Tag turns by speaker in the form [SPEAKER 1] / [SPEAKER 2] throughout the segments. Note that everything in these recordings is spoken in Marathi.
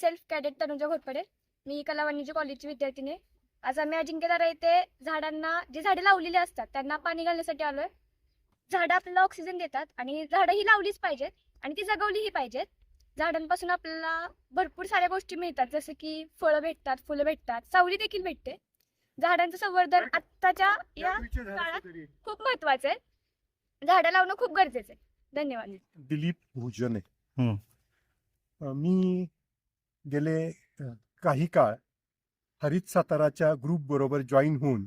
[SPEAKER 1] सेल्फ कॅडेट तनुजा घोरपडे मी कला वाणिज्य कॉलेजची विद्यार्थिनी आहे. आज आम्ही अजिंक्यतारा येथे झाडांना जी झाडे लावलेली असतात त्यांना पाणी घालण्यासाठी आलोय. झाडं आपल्याला ऑक्सिजन देतात आणि झाडं ही लावलीच पाहिजेत आणि ती जगवलीही पाहिजेत. झाडांपासून आपल्याला भरपूर साऱ्या गोष्टी मिळतात जसं की फळं भेटतात फुलं भेटतात सावली देखील भेटते. झाडांचं संवर्धन आत्ताच्या या काळात खूप महत्वाचं आहे. झाडं लावणं खूप गरजेचं आहे. धन्यवाद.
[SPEAKER 2] दिलीप भोजने.
[SPEAKER 3] हं.
[SPEAKER 2] मी गेले काही काळ हरित साताराच्या ग्रुप बरोबर जॉईन होऊन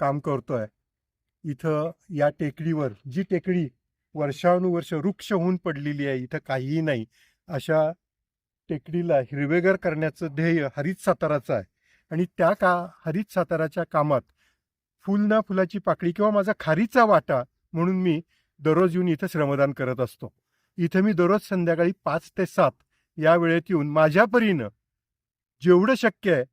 [SPEAKER 2] काम करतोय. इथं या टेकडीवर जी टेकडी वर्षानुवर्ष वृक्ष होऊन पडलेली आहे इथं काहीही नाही अशा टेकडीला हिरवेगार करण्याचं ध्येय हरित साताराचं आहे. आणि त्या का हरित साताराच्या कामात फुल ना फुलाची पाकळी किंवा माझा खारीचा वाटा म्हणून मी दररोज येऊन इथं श्रमदान करत असतो. इथं मी दररोज संध्याकाळी पाच ते सात या वेळेत येऊन माझ्या परीनं जेवढं शक्य आहे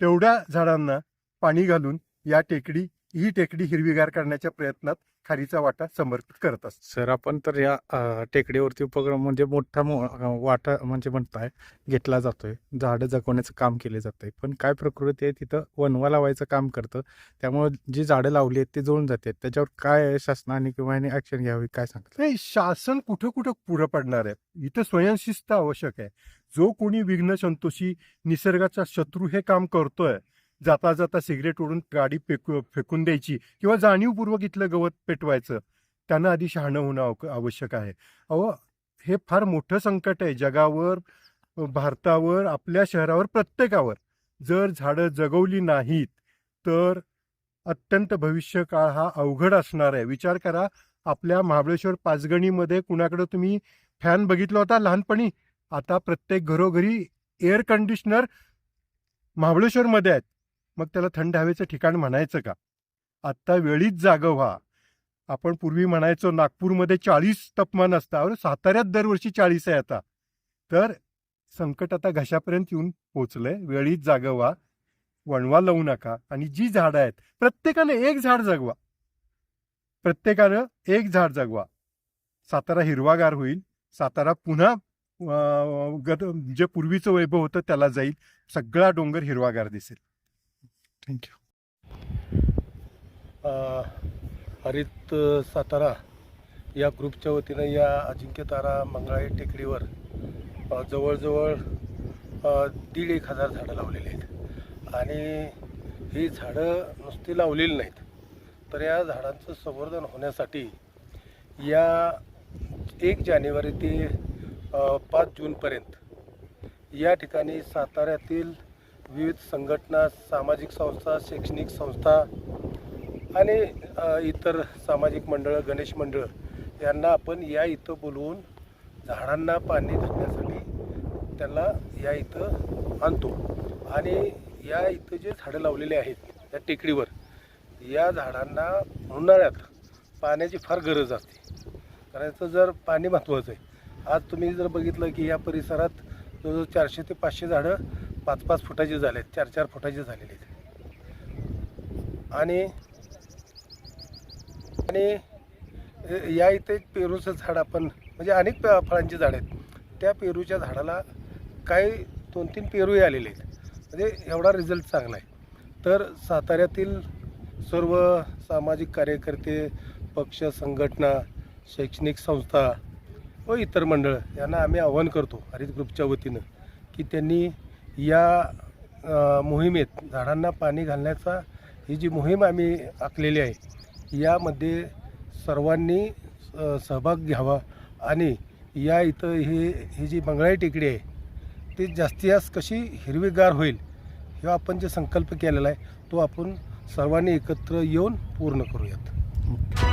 [SPEAKER 2] तेवढ्या झाडांना पाणी घालून या टेकडी ही टेकडी हिरवीगार करण्याच्या प्रयत्नात खारीचा वाटा समर्पित करत असतो.
[SPEAKER 3] सर आपण तर या टेकडीवरती उपक्रम म्हणजे मोठा मो- वाटा म्हणजे म्हणताय घेतला जातोय. झाडं जगवण्याचं काम केले जातंय. पण काय प्रकृती आहे तिथं वनवा लावायचं काम करतं. त्यामुळे जी झाडं लावली आहेत ती जळून जातात त्याच्यावर काय शासनाने किंवा ऍक्शन घ्यावी काय सांगतात
[SPEAKER 2] नाही शासन कुठं कुठं पुढं पडणार आहे? इथं स्वयंशिस्त आवश्यक आहे. जो कोणी विघ्न संतोषी निसर्गाचा शत्रू हे काम करतोय जाता जाता सिगरेट ओढून गाडी फेकू फेकून द्यायची किंवा जाणीवपूर्वक इथलं गवत पेटवायचं त्यांना आधी शहाणं होणं आवश्यक आहे. अहो हे फार मोठं संकट आहे. जगावर भारतावर आपल्या शहरावर प्रत्येकावर. जर झाडं जगवली नाहीत तर अत्यंत भविष्य काळ हा अवघड असणार आहे. विचार करा आपल्या महाबळेश्वर पाचगणीमध्ये कुणाकडे तुम्ही फॅन बघितला होता लहानपणी? आता प्रत्येक घरोघरी एअर कंडिशनर महाबळेश्वरमध्ये आहेत. मग त्याला थंड हवेचं ठिकाण म्हणायचं का? आत्ता वेळीच जागं व्हा. आपण पूर्वी म्हणायचो नागपूरमध्ये चाळीस तापमान असतं. अरे साताऱ्यात दरवर्षी चाळीस आहे आता. तर संकट आता घशापर्यंत येऊन पोचलंय. वेळीच जागं व्हा. वणवा लावू नका. आणि जी झाडं आहेत प्रत्येकाने एक झाड जगवा. प्रत्येकानं एक झाड जगवा. सातारा हिरवागार होईल. सातारा पुन्हा गत जे पूर्वीचं वैभव होतं त्याला जाईल. सगळा डोंगर हिरवागार दिसेल.
[SPEAKER 3] थँक्यू
[SPEAKER 4] हरित सातारा या ग्रुपच्या वतीनं या अजिंक्यतारा मंगळाई टेकडीवर जवळजवळ दीड एक हजार झाडं लावलेली आहेत. आणि ही झाडं नुसती लावलेली नाहीत तर या झाडांचं संवर्धन होण्यासाठी या एक जानेवारी ते पाच जूनपर्यंत या ठिकाणी साताऱ्यातील विविध संघटना सामाजिक संस्था शैक्षणिक संस्था आणि इतर सामाजिक मंडळं गणेश मंडळ यांना आपण या इथं बोलवून झाडांना पाणी घालण्यासाठी त्यांना या इथं आणतो. आणि या इथं जे झाडं लावलेले आहेत या टेकडीवर या झाडांना उन्हाळ्यात पाण्याची फार गरज असते. कारण याचं जर पाणी महत्त्वाचं आहे. आज तुम्ही जर बघितलं की या परिसरात जवळजवळ चारशे ते पाचशे झाडं पाच पाच फुटाचे झाले आहेत चार चार फुटाचे झालेले आहेत. आणि आणि या इथे एक पेरूचं झाड आपण म्हणजे अनेक फळांची झाड आहेत. त्या पेरूच्या झाडाला काही दोन तीन पेरूही आलेले आहेत. म्हणजे एवढा रिझल्ट चांगला आहे. तर साताऱ्यातील सर्व सामाजिक कार्यकर्ते पक्ष संघटना शैक्षणिक संस्था व इतर मंडळ यांना आम्ही आवाहन करतो हरित ग्रुपच्या वतीनं की त्यांनी या मोहिमेत झाडांना पाणी घालण्याचा ही जी मोहीम आम्ही आखलेली आहे यामध्ये सर्वांनी सहभाग घ्यावा आणि या इथं हे ही जी मंगळाई टेकडी आहे ती जास्तीत जास्त कशी हिरवीगार होईल हे आपण जे संकल्प केलेला आहे तो आपण सर्वांनी एकत्र येऊन पूर्ण करूयात.